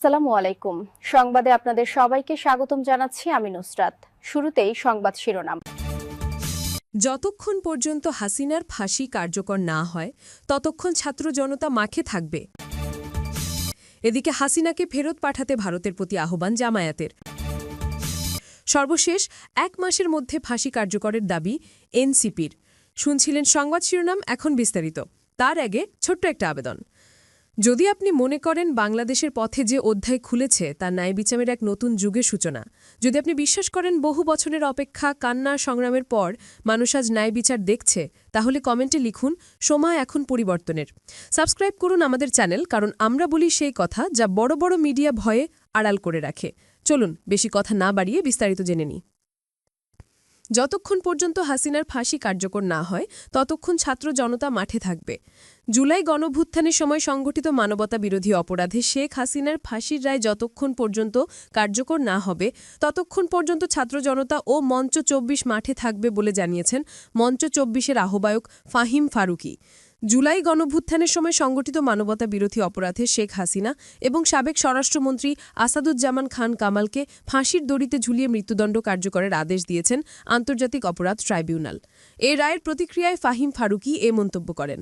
আসসালামু আলাইকুম। সংবাদে আপনাদের সবাইকে স্বাগতম জানাচ্ছি আমি নুসরাত। শুরুতেই সংবাদ শিরোনাম। যতক্ষণ পর্যন্ত হাসিনার ফাঁসি কার্যকর না হয়, ততক্ষণ ছাত্র জনতা মাঠে থাকবে। এদিকে হাসিনাকে ফেরত পাঠাতে ভারতের প্রতি আহ্বান জামায়াতের। সর্বশেষ এক মাসের মধ্যে ফাঁসি কার্যকরের দাবি এনসিপির। শুনছিলেন সংবাদ শিরোনাম, এখন বিস্তারিত। তার আগে ছোট্ট একটা আবেদন। যদি আপনি মনে করেন বাংলাদেশের পথে যে অধ্যায় খুলেছে, তা ন্যায় বিচারের এক নতুন যুগের সূচনা। যদি আপনি বিশ্বাস করেন বহু বছরের অপেক্ষা কান্না, সংগ্রামের পর মানুষ আজ ন্যায় বিচার দেখছে, তাহলে কমেন্টে লিখুন, সময় এখন পরিবর্তনের। সাবস্ক্রাইব করুন আমাদের চ্যানেল, কারণ আমরা বলি সেই কথা যা বড় বড় মিডিয়া ভয়ে আড়াল করে রাখে। চলুন, বেশি কথা না বাড়িয়ে বিস্তারিত জেনে নিই। যতক্ষণ পর্যন্ত হাসিনার ফাঁসি কার্যকর না হয়, ততক্ষণ ছাত্র জনতা মাঠে থাকবে। জুলাই গণভুত্থানের সময় সংগঠিত মানবতা বিরোধী অপরাধে শেখ হাসিনার ফাঁসির রায় যতক্ষণ পর্যন্ত কার্যকর না হবে, ততক্ষণ পর্যন্ত ছাত্র জনতা ও মঞ্চ চব্বিশ মাঠে থাকবে বলে জানিয়েছেন মঞ্চ চব্বিশের আহ্বায়ক ফাহিম ফারুকি। জুলাই গণভুত্থানের সময় সংগঠিত মানবতা বিরোধী অপরাধে শেখ হাসিনা এবং সাবেক স্বরাষ্ট্রমন্ত্রী আসাদুজ্জামান খান কামালকে ফাঁসির দড়িতে ঝুলিয়ে মৃত্যুদণ্ড কার্যকরের আদেশ দিয়েছেন আন্তর্জাতিক অপরাধ ট্রাইব্যুনাল। এ রায়ের প্রতিক্রিয়ায় ফাহিম ফারুকি এ মন্তব্য করেন।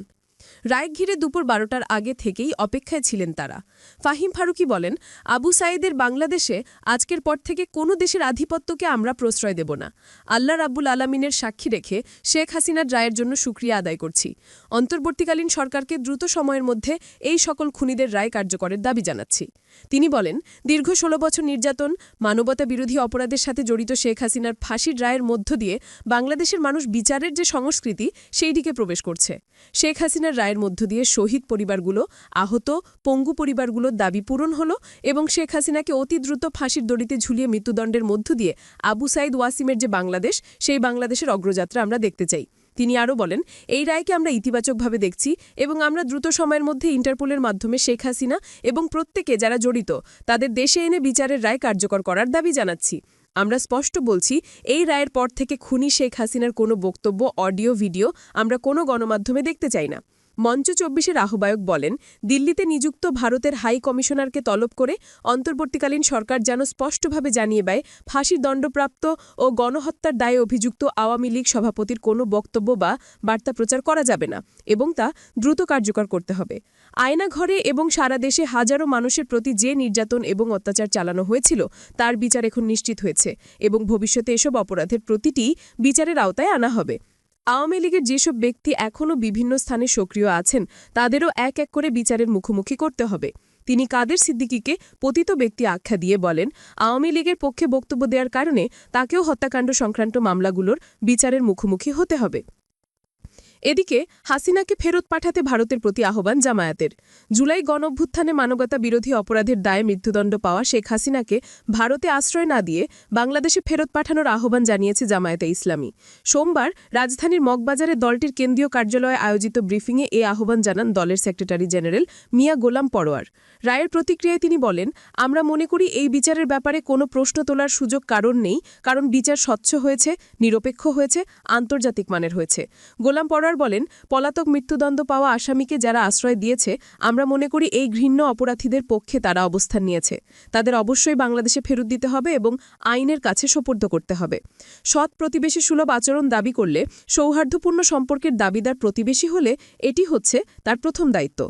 রায় ঘিরে দুপুর বারোটার আগে থেকেই অপেক্ষায় ছিলেন তারা। ফাহিম ফারুকি বলেন, আবু সাইদের বাংলাদেশে আজকের পর থেকে কোনো দেশের আধিপত্যকে আমরা প্রশ্রয় দেব না। আল্লাহ রাব্বুল আলামিনের সাক্ষী রেখে শেখ হাসিনার রায়ের জন্য সুক্রিয়া আদায় করছি। অন্তর্বর্তীকালীন সরকারকে দ্রুত সময়ের মধ্যে এই সকল খুনিদের রায় কার্যকরের দাবি জানাচ্ছি। তিনি বলেন, দীর্ঘ ষোলো বছর নির্যাতন, মানবতা বিরোধী অপরাধের সাথে জড়িত শেখ হাসিনার ফাঁসির রায়ের মধ্য দিয়ে বাংলাদেশের মানুষ বিচারের যে সংস্কৃতি সেই দিকে প্রবেশ করছে। শেখ হাসিনার রায়ের মধ্য দিয়ে শহীদ পরিবারগুলো আহত, পঙ্গু পরিবারগুলোর দাবি পূরণ হল এবং শেখ হাসিনাকে অতি দ্রুত ফাঁসির দড়িতে ঝুলিয়ে মৃত্যুদণ্ডের মধ্য দিয়ে আবু সাইদ ওয়াসিমের যে বাংলাদেশ, সেই বাংলাদেশের অগ্রযাত্রা আমরা দেখতে চাই। তিনি আরও বলেন, এই রায়কে আমরা ইতিবাচকভাবে দেখছি এবং আমরা দ্রুত সময়ের মধ্যে ইন্টারপোলের মাধ্যমে শেখ হাসিনা এবং প্রত্যেকে যারা জড়িত, তাদের দেশে এনে বিচারের রায় কার্যকর করার দাবি জানাচ্ছি। আমরা স্পষ্ট বলছি, এই রায়ের পর থেকে খুনি শেখ হাসিনার কোনো বক্তব্য, অডিও, ভিডিও আমরা কোনো গণমাধ্যমে দেখতে চাই না। মঞ্চ চব্বিশের আহ্বায়ক বলেন, দিল্লিতে নিযুক্ত ভারতের হাই কমিশনারকে তলব করে অন্তর্বর্তীকালীন সরকার যেন স্পষ্টভাবে জানিয়ে দেয়, ফাঁসির দণ্ডপ্রাপ্ত ও গণহত্যার দায়ে অভিযুক্ত আওয়ামী লীগ সভাপতির কোনো বক্তব্য বা বার্তা প্রচার করা যাবে না এবং তা দ্রুত কার্যকর করতে হবে। আয়নাঘরে এবং সারা দেশে হাজারো মানুষের প্রতি যে নির্যাতন এবং অত্যাচার চালানো হয়েছিল, তার বিচার এখন নিশ্চিত হয়েছে এবং ভবিষ্যতে এসব অপরাধের প্রতিটি বিচারের আওতায় আনা হবে। আওয়ামী লীগের যেসব ব্যক্তি এখনও বিভিন্ন স্থানে সক্রিয় আছেন, তাদেরও এক এক করে বিচারের মুখোমুখি করতে হবে। তিনি কাদের সিদ্দিকিকে পতিত ব্যক্তি আখ্যা দিয়ে বলেন, আওয়ামী লীগের পক্ষে বক্তব্য দেওয়ার কারণে তাকেও হত্যাকাণ্ড সংক্রান্ত মামলাগুলোর বিচারের মুখোমুখি হতে হবে। এদিকে, হাসিনাকে ফেরত পাঠাতে ভারতের প্রতি আহ্বান জামায়াতের। জুলাই গণভ্যুত্থানে মানবতা বিরোধী অপরাধের দায়ে মৃত্যুদণ্ড পাওয়া শেখ হাসিনাকে ভারতে আশ্রয় না দিয়ে বাংলাদেশে ফেরত পাঠানোর আহ্বান জানিয়েছে জামায়াতে ইসলামী। সোমবার রাজধানীর মগবাজারে দলটির কেন্দ্রীয় কার্যালয়ে আয়োজিত ব্রিফিংয়ে এ আহ্বান জানান দলের সেক্রেটারি জেনারেল মিয়া গোলাম পরোয়ার। রায়ের প্রতিক্রিয়ায় তিনি বলেন, আমরা মনে করি এই বিচারের ব্যাপারে কোনো প্রশ্ন তোলার সুযোগ কারণ নেই, কারণ বিচার স্বচ্ছ হয়েছে, নিরপেক্ষ হয়েছে, আন্তর্জাতিক মানের হয়েছে। গোলাম পরোয়ার বলেন, পলাতক মৃত্যুদণ্ড পাওয়া আসামিকে যারা আশ্রয় দিয়েছে, আমরা মনে করি এই ঘৃণ্য অপরাধীদের পক্ষে তারা অবস্থান নিয়েছে। তাদের অবশ্যই বাংলাদেশে ফেরত দিতে হবে এবং আইনের কাছে সোপর্দ করতে হবে। সৎ প্রতিবেশী সুলভ আচরণ দাবি করলে সৌহার্দ্যপূর্ণ সম্পর্কের দাবিদার প্রতিবেশী হলে এটি হচ্ছে তার প্রথম দায়িত্ব।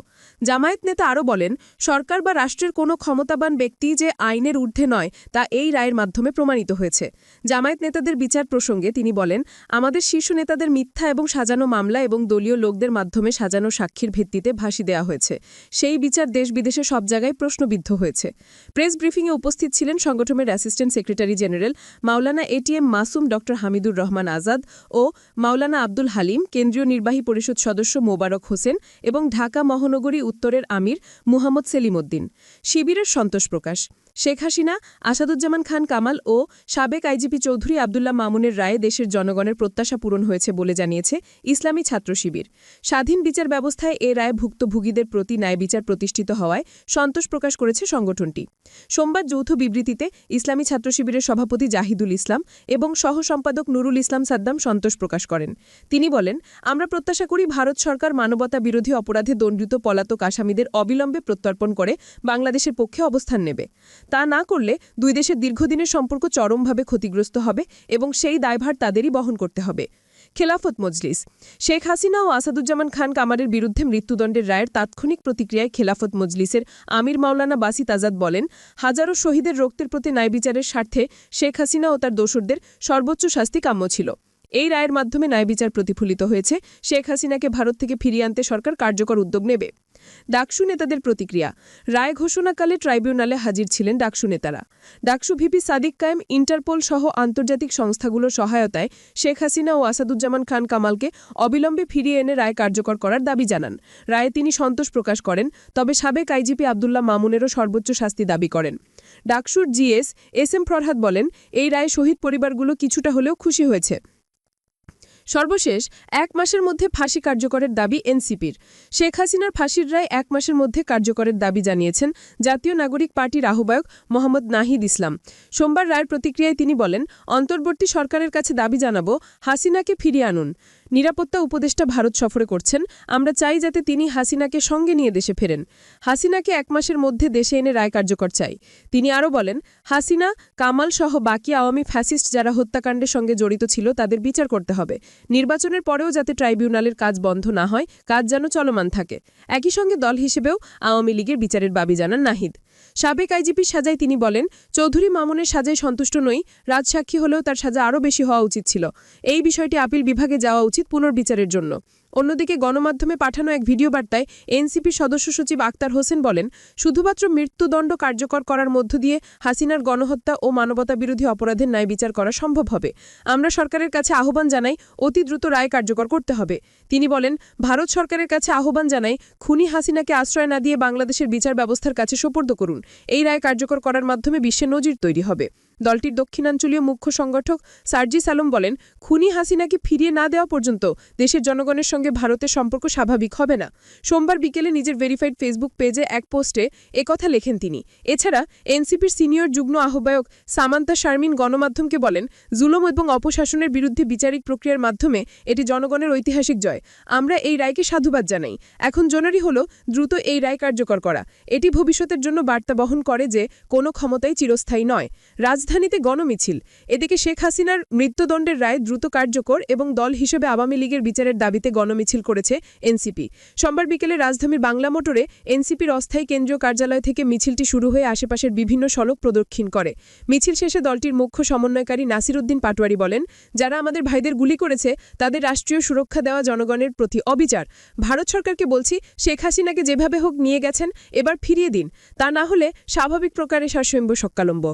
জামায়াত নেতা আরও বলেন, সরকার বা রাষ্ট্রের কোনো ক্ষমতাবান ব্যক্তি যে আইনের ঊর্ধ্বে নয়, তা এই রায়ের মাধ্যমে প্রমাণিত হয়েছে। জামায়াত নেতাদের বিচার প্রসঙ্গে তিনি বলেন, আমাদের শীর্ষ নেতাদের মিথ্যা এবং সাজানো মামলা এবং দলীয় লোকদের মাধ্যমে সাজানো সাক্ষীর ভিত্তিতে ভাসি দেওয়া হয়েছে। সেই বিচার দেশ বিদেশে সব জায়গায় প্রশ্নবিদ্ধ হয়েছে। প্রেস ব্রিফিংয়ে উপস্থিত ছিলেন সংগঠনের assistant secretary general Maulana ATM Masum ড হামিদুর রহমান আজাদ ও মাওলানা আব্দুল হালিম, কেন্দ্রীয় নির্বাহী পরিষদ সদস্য মোবারক হোসেন এবং ঢাকা মহানগরী উত্তরের আমির মুহাম্মদ সেলিম উদ্দিন। শিবিরের সন্তোষ প্রকাশ। শেখ হাসিনা, আসাদুজ্জামান খান কামাল ও সাবেক আইজিপি চৌধুরী আবদুল্লাহ মামুনের রায়ে দেশের জনগণের প্রত্যাশা পূরণ হয়েছে বলে জানিয়েছে ইসলামী ছাত্র শিবির। স্বাধীন বিচার ব্যবস্থায় এ রায় ভুক্তভোগীদের প্রতি ন্যায় বিচার প্রতিষ্ঠিত হওয়ায় সন্তোষ প্রকাশ করেছে সংগঠনটি। সোমবার যৌথ বিবৃতিতে ইসলামী ছাত্র শিবিরের সভাপতি জাহিদুল ইসলাম এবং সহ সম্পাদক নুরুল ইসলাম সাদ্দাম সন্তোষ প্রকাশ করেন। তিনি বলেন, আমরা প্রত্যাশা করি ভারত সরকার মানবতা বিরোধী অপরাধে দণ্ডিত পলাতক আসামিদের অবিলম্বে প্রত্যর্পণ করে বাংলাদেশের পক্ষে অবস্থান নেবে। তা না করলে দুই দেশের দীর্ঘদিনের সম্পর্ক চরমভাবে ক্ষতিগ্রস্ত হবে এবং সেই দায়ভার তাদেরই বহন করতে হবে। খেলাফত মজলিস। শেখ হাসিনা ও আসাদুজ্জামান খান কামারের বিরুদ্ধে মৃত্যুদণ্ডের রায়ের তাৎক্ষণিক প্রতিক্রিয়ায় খেলাফত মজলিসের আমির মাওলানা বাসিত আজাদ বলেন, হাজারো শহীদের রক্তের প্রতি ন্যায় বিচারের স্বার্থে শেখ হাসিনা ও তার দোসরদের সর্বোচ্চ শাস্তি কাম্য ছিল। এই রায়ের মাধ্যমে ন্যায় বিচার প্রতিফলিত হয়েছে। শেখ হাসিনাকে ভারত থেকে ফিরিয়ে আনতে সরকার কার্যকর উদ্যোগ নেবে। ডাকসু নেতাদের প্রতিক্রিয়া। রায় ঘোষণাকালে ট্রাইব্যুনালে হাজির ছিলেন ডাকসু নেতারা। ডাকসু ভিপি সাদিক কায়েম ইন্টারপোল সহ আন্তর্জাতিক সংস্থাগুলোর সহায়তায় শেখ হাসিনা ও আসাদুজ্জামান খান কামালকে অবিলম্বে ফিরিয়ে এনে রায় কার্যকর করার দাবি জানান। রায়ে তিনি সন্তোষ প্রকাশ করেন, তবে সাবেক আইজিপি আবদুল্লাহ মামুনেরও সর্বোচ্চ শাস্তি দাবি করেন। ডাকসুর জিএস এস এম ফরহাদ বলেন, এই রায়ে শহীদ পরিবারগুলো কিছুটা হলেও খুশি হয়েছে। সর্বশেষ, এক মাসের মধ্যে ফাঁসি কার্যকরের দাবি এনসিপির। শেখ হাসিনার ফাঁসির রায় এক মাসের মধ্যে কার্যকরের দাবি জানিয়েছেন জাতীয় নাগরিক পার্টির আহ্বায়ক মোহাম্মদ নাহিদ ইসলাম। সোমবার রায়ের প্রতিক্রিয়ায় তিনি বলেন, অন্তর্বর্তী সরকারের কাছে দাবি জানাব, হাসিনাকে ফিরিয়ে আনুন। নিরাপত্তা উপদেষ্টা ভারত সফরে করছেন। আমরা চাই যাতে তিনি হাসিনাকে সঙ্গে নিয়ে দেশে ফেরেন। হাসিনাকে এক মাসের মধ্যে দেশে এনে রায় কার্যকর চাই। তিনি আরও বলেন, হাসিনা, কামাল সহ বাকি আওয়ামী ফ্যাসিস্ট যারা হত্যাকাণ্ডের সঙ্গে জড়িত ছিল তাদের বিচার করতে হবে। নির্বাচনের পরেও যাতে ট্রাইব্যুনালের কাজ বন্ধ না হয়, কাজ যেন চলমান থাকে। একই সঙ্গে দল হিসেবেও আওয়ামী লীগের বিচারের দাবি জানান নাহিদ। সাবেক আইজিপির সাজায় তিনি বলেন, চৌধুরী মামুনের সাজায় সন্তুষ্ট নই রাজসাক্ষী হলেও তার সাজা আরও বেশি হওয়া উচিত ছিল। এই বিষয়টি আপিল বিভাগে যাওয়া উচিত পুনর্বিচারের জন্য। অন্যদিকে গণমাধ্যমে পাঠানো এক ভিডিও বার্তায় এনসিপি সদস্য সচিব আক্তার হোসেন বলেন, শুধুমাত্র মৃত্যুদণ্ড কার্যকর করার মধ্য দিয়ে হাসিনার গণহত্যা ও মানবতা বিরোধী অপরাধের ন্যায় বিচার করা সম্ভব হবে। আমরা সরকারের কাছে আহ্বান জানাই, অতি দ্রুত রায় কার্যকর করতে হবে। তিনি বলেন, ভারত সরকারের কাছে আহ্বান জানাই, খুনি হাসিনাকে আশ্রয় না দিয়ে বাংলাদেশের বিচার ব্যবস্থার কাছে সোপর্দ করুন। এই রায় কার্যকর করার মাধ্যমে বিশ্বে নজির তৈরি হবে। দলটির দক্ষিণাঞ্চলীয় মুখ্য সংগঠক সার্জি সালম বলেন, খুনি হাসিনাকে ফিরিয়ে না দেওয়া পর্যন্ত দেশের জনগণের সঙ্গে ভারতের সম্পর্ক স্বাভাবিক হবে না। সোমবার বিকেলে নিজের ভেরিফাইড ফেসবুক পেজে এক পোস্টে একথা লেখেন তিনি। এছাড়া, এনসিপির সিনিয়র যুগ্ম আহ্বায়ক সামান্তা শারমিন গণমাধ্যমকে বলেন, জুলম এবং অপশাসনের বিরুদ্ধে বিচারিক প্রক্রিয়ার মাধ্যমে এটি জনগণের ঐতিহাসিক জয়। আমরা এই রায়কে সাধুবাদ জানাই। এখন জরুরি হল, দ্রুত এই রায় কার্যকর করা। এটি ভবিষ্যতের জন্য বার্তা বহন করে যে, কোনো ক্ষমতাই চিরস্থায়ী নয়। রাজধানীতে গণমিছিল। এদিকে শেখ হাসিনার মৃত্যুদণ্ডের রায় দ্রুত কার্যকর এবং দল হিসেবে আওয়ামী লীগের বিচারের দাবিতে গণমিছিল করেছে এনসিপি। সোমবার বিকেলে রাজধানীর বাংলা মোটরে এনসিপির অস্থায়ী কেন্দ্রীয় কার্যালয় থেকে মিছিলটি শুরু হয়ে আশেপাশের বিভিন্ন সড়ক প্রদক্ষিণ করে। মিছিল শেষে দলটির মুখ্য সমন্বয়কারী নাসিরুদ্দিন পাটোয়ারি বলেন, যারা আমাদের ভাইদের গুলি করেছে, তাদের রাষ্ট্রীয় সুরক্ষা দেওয়া জনগণের প্রতি অবিচার। ভারত সরকারকে বলছি, শেখ হাসিনাকে যেভাবে হোক নিয়ে গেছেন, এবার ফিরিয়ে দিন। তা না হলে স্বাভাবিক প্রকারে শাসম্ব সক্কালম্ব